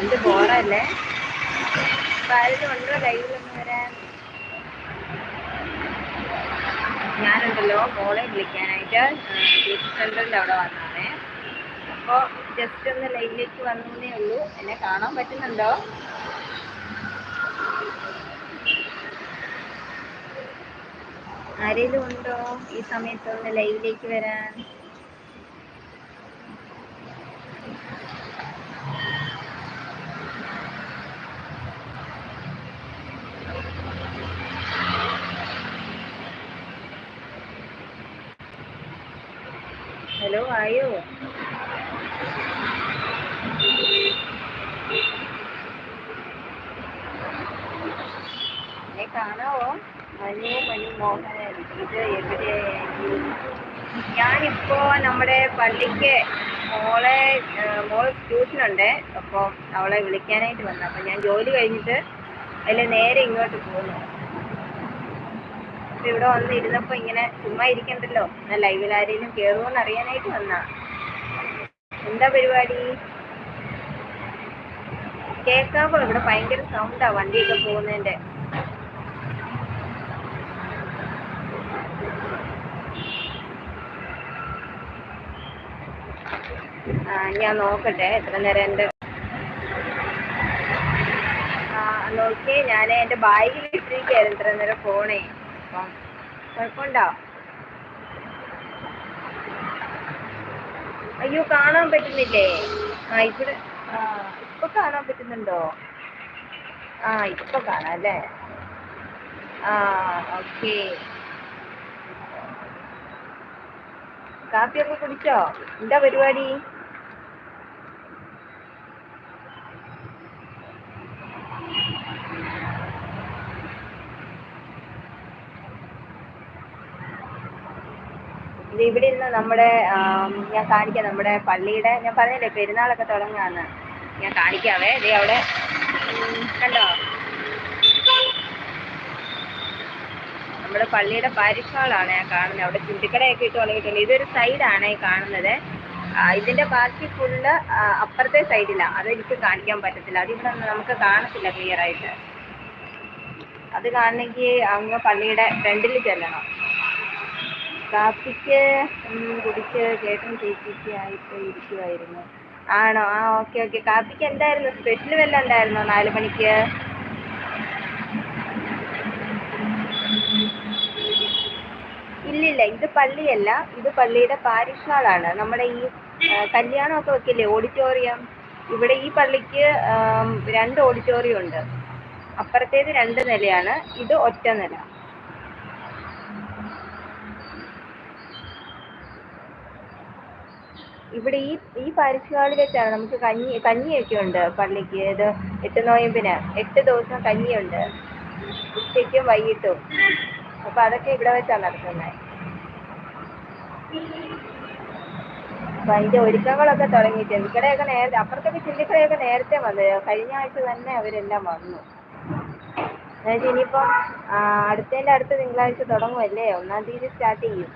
എന്ത് ബോറല്ലേ? ആരും ലൈവിലൊന്ന് വരാൻ. ഞാനുണ്ടല്ലോ മോളെ വിളിക്കാനായിട്ട് ബ്യൂട്ടി സെന്ററിന്റെ അവിടെ വന്നാണേ അപ്പോൾ ജസ്റ്റ് ഒന്ന് ലൈവിലേക്ക് വന്നേ ഉള്ളൂ. എന്നെ കാണാൻ പറ്റുന്നുണ്ടോ? ആരെങ്കിലും ഉണ്ടോ ഈ സമയത്ത് ഒന്ന് ലൈവിലേക്ക് വരാൻ? ഹലോ ആയോ എന്നെ കാണാവോ മനു മനു മോഹനൻ ഇത് എവിടെ? ഞാനിപ്പോ നമ്മുടെ പള്ളിക്ക് മോളെ മോൾ ട്യൂഷനുണ്ട്. അപ്പോൾ അവളെ വിളിക്കാനായിട്ട് വന്നു. അപ്പം ഞാൻ ജോലി കഴിഞ്ഞിട്ട് അതിൽ നേരെ ഇങ്ങോട്ട് പോന്നു. അപ്പൊ ഇവിടെ വന്ന് ഇരുന്നപ്പോൾ ഇങ്ങനെ ചുമ്മാ ഇരിക്കണ്ടല്ലോ. ഞാൻ ലൈവിൽ ആരെങ്കിലും കയറുമോന്ന് അറിയാനായിട്ട് വന്നാ. എന്താ പരിപാടി? കേൾക്കാവോ ഇവിടെ ഭയങ്കര സൗണ്ടാ വണ്ടിയൊക്കെ പോകുന്നതിന്റെ. ആ ഞാൻ നോക്കട്ടെ എത്ര നേരം എന്റെ ആ നോക്കി ഞാൻ എന്റെ ബാഗിൽ ഇട്ടിരിക്കുകയായിരുന്നു ഇത്ര നേരം ഫോണേ. അപ്പം കുഴപ്പമുണ്ടോ? അയ്യോ കാണാൻ പറ്റുന്നില്ലേ? ആ ഇവിടെ ഇപ്പൊ കാണാൻ പറ്റുന്നുണ്ടോ? ആ ഇപ്പൊ കാണാം അല്ലേ? ആ ഓക്കെ. കാപ്പിയൊക്കെ കുടിച്ചോ? എന്താ പരിപാടി? ഇത് ഇവിടെ ഇരുന്ന് നമ്മുടെ ഞാൻ കാണിക്കാം നമ്മുടെ പള്ളിയുടെ ഞാൻ പറഞ്ഞില്ലേ പെരുന്നാളൊക്കെ തുടങ്ങാന്ന് ഞാൻ കാണിക്കാവേ. ദേ അവിടെ കണ്ടോ? നമ്മുടെ പള്ളിയുടെ പാരിഷ് ഞാൻ കാണുന്നത്. അവിടെ ചുണ്ടിക്കടയൊക്കെ ഇട്ട് തുടങ്ങിയിട്ടുണ്ട് ഇതൊരു സൈഡാണ് ഈ കാണുന്നത്. ഇതിന്റെ ബാക്കി ഫുള്ള് അപ്പുറത്തെ സൈഡിലാണ് അത് എനിക്ക് കാണിക്കാൻ പറ്റത്തില്ല. അതിവിടെ നമുക്ക് കാണത്തില്ല ക്ലിയർ ആയിട്ട്. അത് കാണണമെങ്കിൽ അങ്ങ് പള്ളിയുടെ ഫ്രണ്ടിൽ ചെല്ലണം. കാപ്പിക്ക് കുടിച്ച് ചേട്ടൻ ചേച്ചിക്ക് ആയിട്ട് ഇരിക്കുമായിരുന്നു ആണോ? ആ ഓക്കെ ഓക്കെ. കാപ്പിക്ക് എന്തായിരുന്നു? സ്പെഷ്യൽ വല്ലതും ഉണ്ടായിരുന്നോ നാല് മണിക്ക്? ഇല്ലില്ല ഇത് പള്ളിയല്ല. ഇത് പള്ളിയുടെ പാരിഷ് ഹാളാണ് നമ്മുടെ ഈ കല്യാണം കല്യാണമൊക്കെ വെക്കില്ലേ? ഓഡിറ്റോറിയം ഇവിടെ ഈ പള്ളിക്ക് രണ്ട് ഓഡിറ്റോറിയം ഉണ്ട്. അപ്പുറത്തേത് രണ്ട് നിലയാണ്. ഇത് ഒറ്റ നില. ഇവിടെ ഈ ഈ പാരിഷ് ഹാളിൽ വെച്ചാണ് നമുക്ക് കഞ്ഞി കഞ്ഞിയൊക്കെ ഉണ്ട് പള്ളിക്ക്. ഇത് എട്ട് നോയമ്പിന് എട്ട് ദിവസം കഞ്ഞിയുണ്ട്. ഉച്ചയ്ക്കും വൈകിട്ടും. അപ്പൊ അതൊക്കെ ഇവിടെ വെച്ചാണ് നടത്തുന്നത്. അപ്പൊ അതിന്റെ ഒരുക്കങ്ങളൊക്കെ തുടങ്ങി ഇവിടെയൊക്കെ നേരത്തെ അപ്പുറത്തൊക്കെ ചില്ലിക്കടയൊക്കെ നേരത്തെ വന്നു. കഴിഞ്ഞ ആഴ്ച തന്നെ അവരെല്ലാം വന്നു. അതായത് ഇനിയിപ്പം അടുത്തതിന്റെ അടുത്ത തിങ്കളാഴ്ച തുടങ്ങുമല്ലേ ഒന്നാം തീയതി സ്റ്റാർട്ട് ചെയ്യും.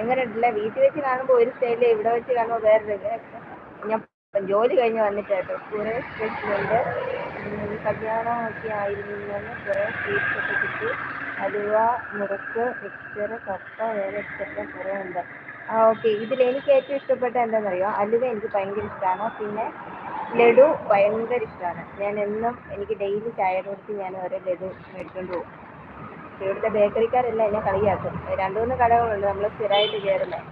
എങ്ങനെയുണ്ടല്ലേ? വീട്ടിൽ വെച്ച് കാണുമ്പോൾ ഒരു സ്റ്റൈൽ ഇവിടെ വെച്ച് കാണുമ്പോൾ വേറൊരു ഞാൻ ജോലി കഴിഞ്ഞ് വന്നിട്ട് കേട്ടോ കുറേ സ്പെഷ്യലുണ്ട് കല്യാണം ഒക്കെ ആയിരുന്നു കുറേ സ്വീറ്റ്സ് ഒക്കെ കിട്ടി. അലുവ മുറുക്ക് മിക്സ്ചർ കപ്പ വേറെ എക്സെട്ര കുറേ ഉണ്ട്. ആ ഓക്കെ. ഇതിൽ എനിക്ക് ഏറ്റവും ഇഷ്ടപ്പെട്ട എന്താണെന്നറിയോ? അലുവ എനിക്ക് ഭയങ്കര ഇഷ്ടമാണ് പിന്നെ ലഡു ഭയങ്കര ഇഷ്ടമാണ് ഞാൻ എന്നും എനിക്ക് ഡെയിലി ചായയുടെ കൊടുത്ത് ഞാൻ ഓരോ ലഡു മേടിച്ചുകൊണ്ട് പോകും. ഇവിടുത്തെ ബേക്കറിക്കാരെല്ലാം എന്നെ കളിയാക്കും. രണ്ടു മൂന്ന് കടകളുണ്ട് നമ്മൾ സ്ഥിരമായിട്ട് കയറുന്നത്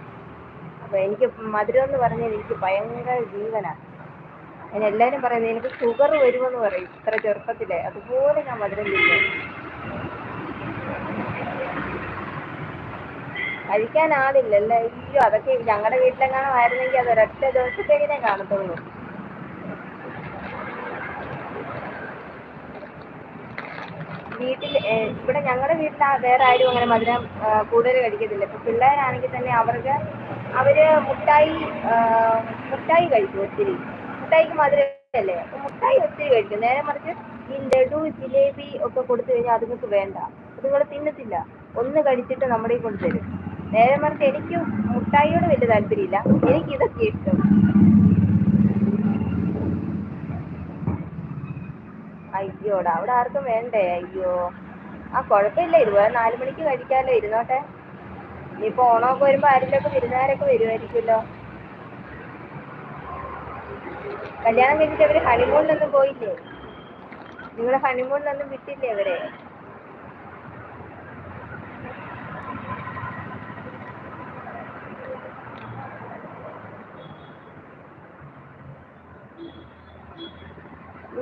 അപ്പോൾ എനിക്ക് മധുരം എന്ന് പറഞ്ഞാൽ എനിക്ക് ഭയങ്കര ജീവനാണ് ഞാൻ എല്ലാവരും പറയുന്നത് എനിക്ക് ഷുഗർ വരുമെന്ന് പറയും. ഇത്ര ചെറുപ്പത്തിലെ. അതുപോലെ ഞാൻ മധുരം തിന്നും കഴിക്കാൻ ആളില്ലല്ലേ അയ്യോ അതൊക്കെ ഞങ്ങളുടെ വീട്ടിലെങ്ങാനും ആയിരുന്നെങ്കിൽ അത് ഒരൊറ്റ ദിവസത്തേക്കിനെ കാണത്തുള്ളൂ. വീട്ടിൽ ഇവിടെ ഞങ്ങളുടെ വീട്ടിൽ വേറെ ആരും അങ്ങനെ മധുരം കൂടുതൽ കഴിക്കത്തില്ല. ഇപ്പൊ പിള്ളേരാണെങ്കിൽ തന്നെ അവർക്ക് അവർ മുട്ടായി മുട്ടായി കഴിക്കും ഒത്തിരി. മുട്ടായിക്ക് മധുരമല്ലേ അപ്പൊ മുട്ടായി ഒത്തിരി കഴിക്കും. നേരെ മറിച്ച് ഈ ലഡു ജിലേബി ഒക്കെ കൊടുത്തു കഴിഞ്ഞാൽ അതുങ്ങൾക്ക് വേണ്ട. അതുങ്ങൾ തിന്നത്തില്ല. ഒന്ന് കഴിച്ചിട്ട് നമ്മുടെ കൊണ്ട് തരും നേരെ മറിച്ച് എനിക്ക് മുട്ടായിയോട് വലിയ താല്പര്യമില്ല. എനിക്ക് ഇതൊക്കെ ഇഷ്ടം. അയ്യോടാ അവിടെ ആർക്കും വേണ്ടേ? അയ്യോ. ആ കുഴപ്പമില്ല. ഇതുപോലെ നാല് മണിക്ക് കഴിക്കാമല്ലോ. ഇരുന്നോട്ടെ. ഇനിയിപ്പോ ഓണമൊക്കെ വരുമ്പോ ആരെങ്കിലൊക്കെ വിരുന്നുകാരൊക്കെ വരുമായിരിക്കുമല്ലോ. കല്യാണം കഴിഞ്ഞിട്ട് അവർ ഹണിമൂണിലൊന്നും പോയില്ലേ? നിങ്ങളെ ഹണിമൂണിലൊന്നും വിട്ടില്ലേ അവരെ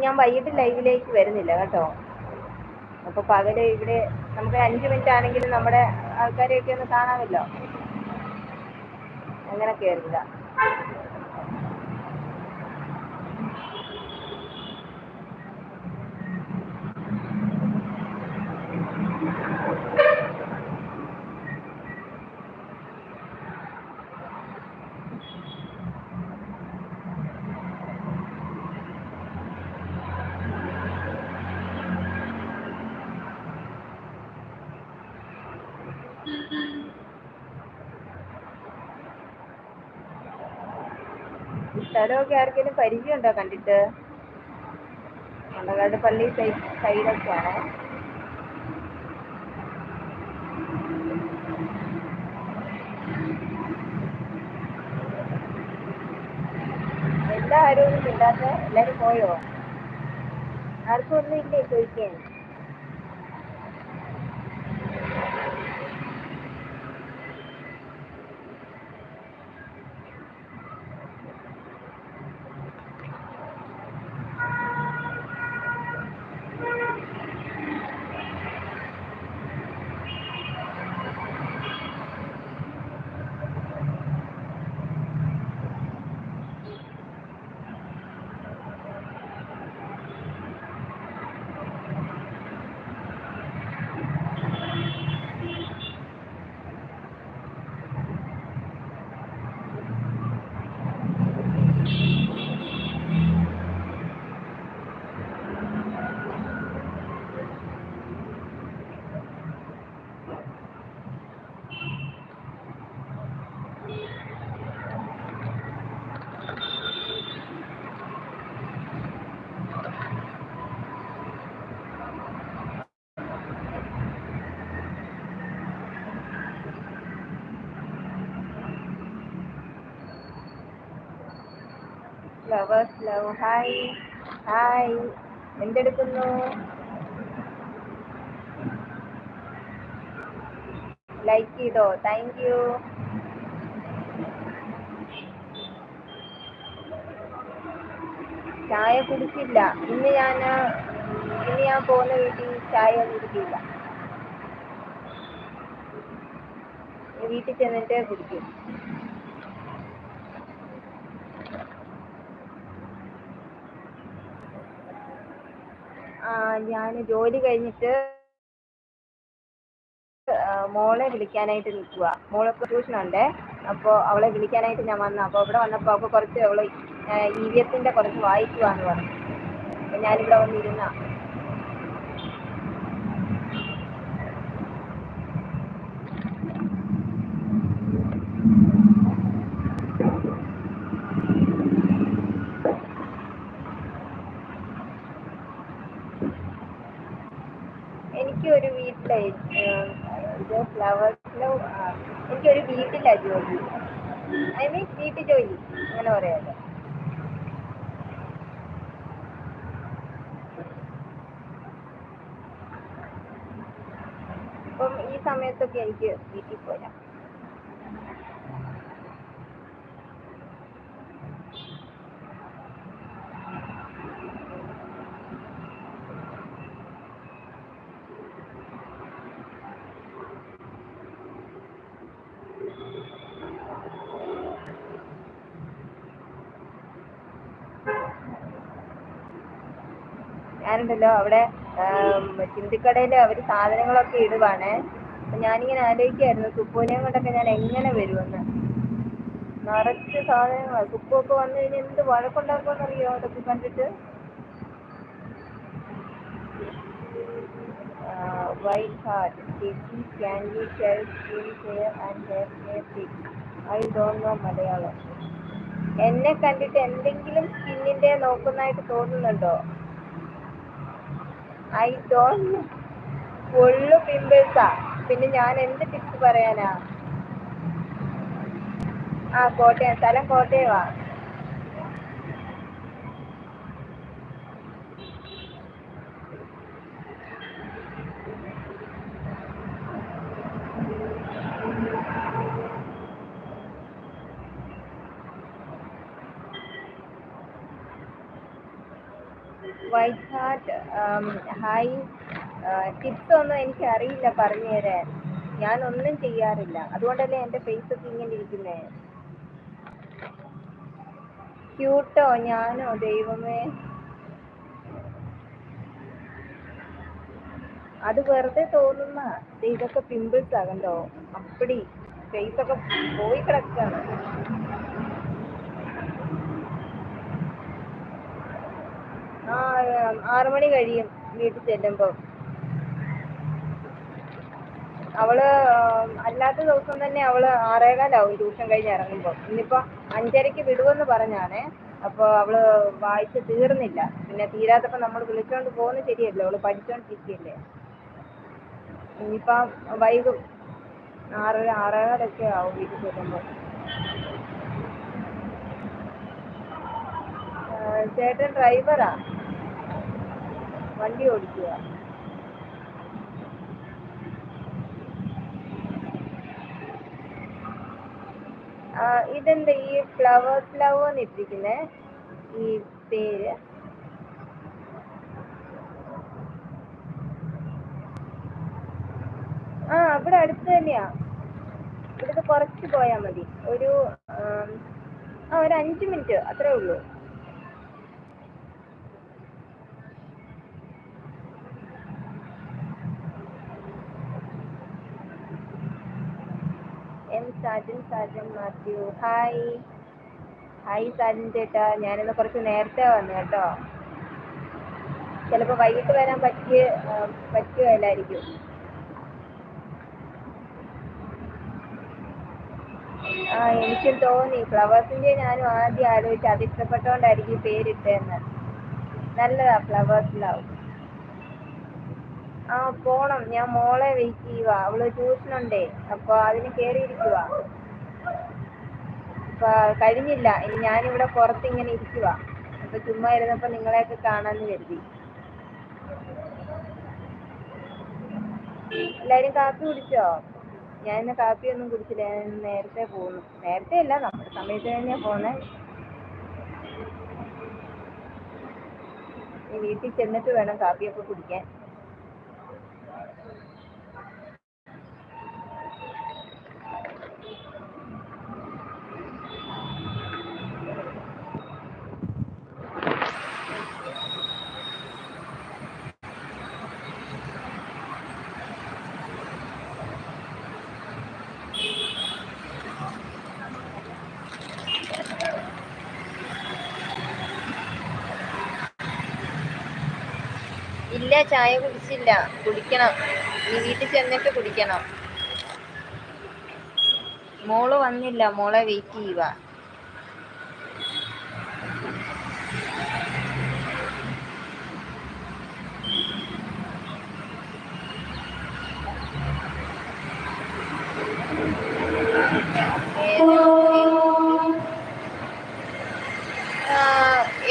ഞാൻ വൈകിട്ട് ലൈവിലേക്ക് വരുന്നില്ല കേട്ടോ. അപ്പൊ പകൽ ഇവിടെ നമുക്ക് അഞ്ച് മിനിറ്റ് ആണെങ്കിലും നമ്മുടെ ആൾക്കാരെയൊക്കെ ഒന്ന് കാണാമല്ലോ. അങ്ങനെ കയറില്ല സ്ഥലമൊക്കെ ആർക്കെങ്കിലും പരിചയമുണ്ടോ കണ്ടിട്ട്? മണ്ണകാട് പള്ളി സൈഡ് സൈഡൊക്കെയാണ്? എല്ലാ ആരോഗ്യം ഇല്ലാത്ത? എല്ലാരും പോയോ? ആർക്കും ഒന്നും ഇല്ലേ ചോദിക്കാൻ? ഫ്ലവേഴ്സ് ലവ് ഹായ് ഹായ് എന്തെടുക്കുന്നു? ലൈക്ക് ചെയ്തോ? താങ്ക് യു ചായ കുടിച്ചില്ല. ഇന്ന് ഞാൻ ഇന്ന് ഞാൻ പോകുന്ന വീട്ടിൽ ചായ കുടിക്കില്ല. വീട്ടിൽ ചെന്നിട്ട് കുടിക്കും. ഞാൻ ജോലി കഴിഞ്ഞിട്ട് മോളെ വിളിക്കാനായിട്ട് നിൽക്കുക മോൾക്ക് ട്യൂഷൻ ഉണ്ടേ അപ്പോൾ അവളെ വിളിക്കാനായിട്ട് ഞാൻ വന്നു. അപ്പോൾ ഇവിടെ വന്നപ്പോൾ അവൾക്ക് കുറച്ച് അവൾ ഇ വി എസിന്റെ കുറച്ച് വായിക്കുവാന്ന് പറഞ്ഞു. അപ്പോൾ ഞാനിവിടെ വന്നിരുന്ന എനിക്ക് ഒരു വീട്ടിലെ ഏഹ്, ഇത് ഫ്ലവേഴ്സിലെ എനിക്കൊരു വീട്ടിലാ ജോലി. ഐ മീൻ വീട്ടു ജോലി അങ്ങനെ പറയാലോ. അപ്പം ഈ സമയത്തൊക്കെ എനിക്ക് വീട്ടിൽ പോരാം. ഞാനുണ്ടല്ലോ അവിടെ ചിന്തിക്കടയിൽ അവർ സാധനങ്ങളൊക്കെ ഇടുവാണ്. അപ്പൊ ഞാനിങ്ങനെ ആലോചിക്കായിരുന്നു സുപ്പൂനെയും കൊണ്ടൊക്കെ ഞാൻ എങ്ങനെ വരുമെന്ന്. നിറച്ച് സാധനങ്ങളാണ് ഒക്കെ വന്നു കഴിഞ്ഞാൽ എന്ത് വഴക്കുണ്ടാക്കുമെന്നറിയോ അതൊക്കെ കണ്ടിട്ട്? എന്നെ കണ്ടിട്ട് എന്തെങ്കിലും സ്കിന്നിന്റെ നോക്കുന്നതായിട്ട് തോന്നുന്നുണ്ടോ? ഐ ഡോണ്ട് ഫുള്ള് പിമ്പിൾസാ പിന്നെ ഞാൻ എന്ത് ടിപ്സ് പറയാനാ? ആ കോട്ടയം സ്ഥലം കോട്ടയമാ ഹായ് ടിപ്സ് ഒന്നും എനിക്ക് അറിയില്ല പറഞ്ഞു തരാൻ. ഞാൻ ഒന്നും ചെയ്യാറില്ല. അതുകൊണ്ടല്ലേ എന്റെ ഫേസ് ഒക്കെ ഇങ്ങനെ ഇരിക്കുന്നേ? ക്യൂട്ടോ ഞാനോ? ദൈവമേ. അത് വെറുതെ തോന്നുന്ന ഇതൊക്കെ പിമ്പിൾസ് ആകണ്ടോ അപ്പടി ഫേസ് ഒക്കെ പോയി കിടക്കാണ്. ആറു മണി കഴിയും വീട്ടിൽ ചെല്ലുമ്പോൾ അവൾ അല്ലാത്ത ദിവസം തന്നെ അവൾ ആറേകാലാവും ട്യൂഷൻ കഴിഞ്ഞ് ഇറങ്ങുമ്പോൾ ഇന്നിപ്പോ അഞ്ചരക്ക് വിടുമെന്ന് പറഞ്ഞാണേ അപ്പോൾ അവൾ വായിച്ച് തീർന്നില്ല. പിന്നെ തീരാത്തപ്പോൾ നമ്മൾ വിളിച്ചോണ്ട് പോകുന്നത് ശരിയല്ലോ? അവൾ പഠിച്ചോണ്ടിരിക്കുകയല്ലേ ഇനിയിപ്പം വൈകും ആറ് ആറേകാലൊക്കെ ആവും വീട്ടിൽ ചെല്ലുമ്പോൾ ചേട്ടൻ ഡ്രൈവറാ? വണ്ടി ഓടിക്കുക. ഇതെന്താ ഈ ഫ്ലവർ ലവ് എന്നിട്ടിരിക്കുന്നേ ഈ പേര്? ആ ഇവിടെ അടുത്ത് തന്നെയാ. ഇവിടുന്ന് കുറച്ച് പോയാൽ മതി. ഒരു ആ ഒരു അഞ്ച് മിനിറ്റ് അത്രേ ഉള്ളൂ. സാജൻ സാജൻ മാത്യു. ഹായ്. ഹായ് സാജൻ ചേട്ടാ. ഞാനിന്ന് കുറച്ച് നേരത്തെ വന്നു കേട്ടോ. ചിലപ്പോൾ വൈകിട്ട് വരാൻ പറ്റിയ ആ, പറ്റുകയില്ലായിരിക്കും ആ എനിക്കും തോന്നി ഫ്ലവേഴ്സിന്റെ ഞാനും ആദ്യം ആലോചിച്ച് അത് ഇഷ്ടപ്പെട്ടോണ്ടായിരിക്കും ഈ പേരിട്ടതെന്ന് നല്ലതാ ഫ്ലവേഴ്സ് ലവ് ആ പോണം. ഞാൻ മോളെ വെയിറ്റ് ചെയ്യുവാ. അവൾ ട്യൂഷനുണ്ടേ അപ്പൊ അതിന് കേറിയിരിക്കുവാ. അപ്പൊ കഴിഞ്ഞില്ല. ഇനി ഞാനിവിടെ പുറത്ത് ഇങ്ങനെ ഇരിക്കുവാ. അപ്പൊ ചുമ്മാ ഇരുന്നപ്പോ നിങ്ങളെയൊക്കെ കാണാന്ന് കരുതി. എല്ലാരും കാപ്പി കുടിച്ചോ? ഞാൻ ഇന്ന് കാപ്പി ഒന്നും കുടിച്ചില്ല. ഞാൻ നേരത്തെ പോന്നു നേരത്തെ അല്ല നമ്മുടെ സമയത്ത് തന്നെയാ പോന്നെ. വീട്ടിൽ ചെന്നിട്ട് വേണം കാപ്പിയൊക്കെ കുടിക്കാൻ. ഇല്ല ചായ കുടിച്ചില്ല. കുടിക്കണം. നീ വീട്ടിൽ ചെന്നിട്ട് കുടിക്കണം. മോൾ വന്നില്ല. മോളെ വെയിറ്റ് ചെയ്യുക.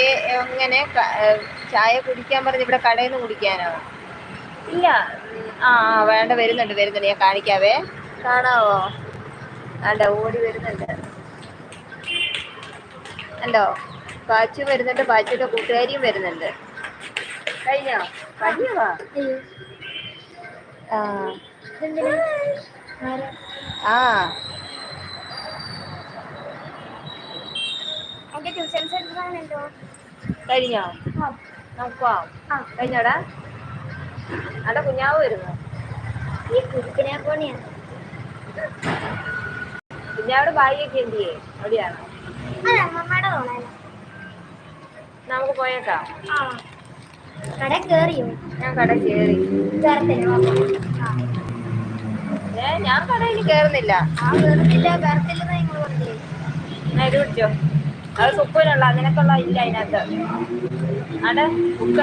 ഏ, ചായ കുടിക്കാൻ പറഞ്ഞ് ഇവിടെ കടയിൽ നിന്ന് കുടിക്കാനോ? ഇല്ല. ആ വേണ്ട വരുന്നുണ്ട് വരുന്നുണ്ട്. ഞാൻ കാണിക്കാവേ. കാണാവോ? വേണ്ട ഓടി വരുന്നുണ്ട്. അല്ലോ പാച്ചു വരുന്നുണ്ട് പാച്ചുവിന്റെ കൂട്ടുകാരിയും വരുന്നുണ്ട്. കഴിഞ്ഞോ? കഴിഞ്ഞോ? ആ. ആ. കഴിഞ്ഞോ? നോക്കുവാ കഴിഞ്ഞോടാ. അവിടെ കുഞ്ഞാവ് വരുന്നു. ഈ കുരുക്കിനെ പോണിയാ കുഞ്ഞാവിടെ ബായിയൊക്കെ എന്ത് ചെയ്യേ അവിടെയാണോ നമുക്ക് പോയേക്കാം. കട കേറിയോ? ഞാൻ കട കേറി. ഏ ഞാൻ കടയിൽ കേറുന്നില്ല. ആ കേറുന്നില്ല കേറത്തില്ലെന്ന് നിങ്ങൾ പറഞ്ഞേ പിടിച്ചോ അത് സുപ്പിലുള്ള നിനക്കുള്ള ഇല്ല അതിനകത്ത്. അവിടെ ബുക്ക്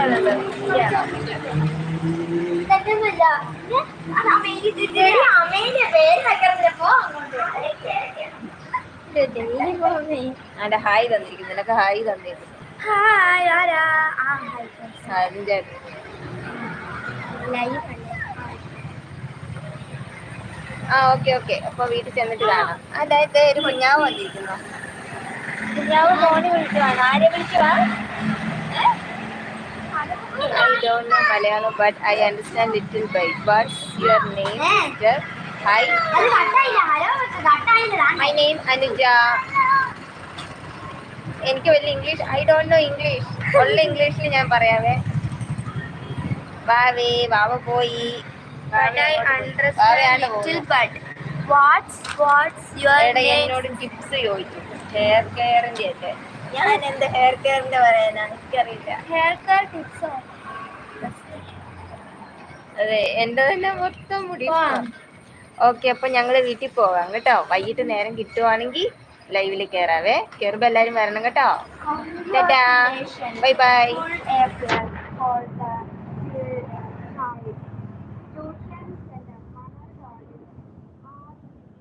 അതിന്റെ ഹായ് തന്നിരിക്കുന്നു. നിനക്ക് ഹായ് തന്നിരിക്കുന്നു ആ ഓക്കെ ഓക്കെ. അപ്പൊ വീട്ടിൽ ചെന്നിട്ട് കാണാം. അതായത് ഒരു കുഞ്ഞാവ് വന്നിരിക്കുന്നു. കുഞ്ഞാവ് മോനെ വിളിക്കുവാണ്. ആരെ വിളിക്കുവാ? I I understand little bit what's your name sister hi അത് കട്ടായില്ല. ഹലോ കട്ടായില്ല. മൈ നെയിം അനുജ എനിക്ക് വലിയ English I don't know English ഉള്ള ഇംഗ്ലീഷിൽ ഞാൻ പറയാവേ. ബാവേ വാവ പോയി. But I understand little but what's what's your എന്നോട് ടിപ്സ് ചോദിച്ചു. ഹെയർ കെയറിന്റെ അല്ലേ? ഞാൻ എന്ത് ഹെയർ കെയറിന്റെ പറയാനാ എനിക്കറിയില്ല. ഹെയർ കെയർ ടിപ്സ് അതെ എന്റെ തന്നെ മൊത്തം മുടി. ഓക്കെ അപ്പൊ ഞങ്ങൾ വീട്ടിൽ പോവാം കേട്ടോ. വൈകിട്ട് നേരം കിട്ടുവാണെങ്കിൽ ലൈവിൽ കേറാവേ. കേറുമ്പോ എല്ലാരും വരണം കേട്ടോ. Bye bye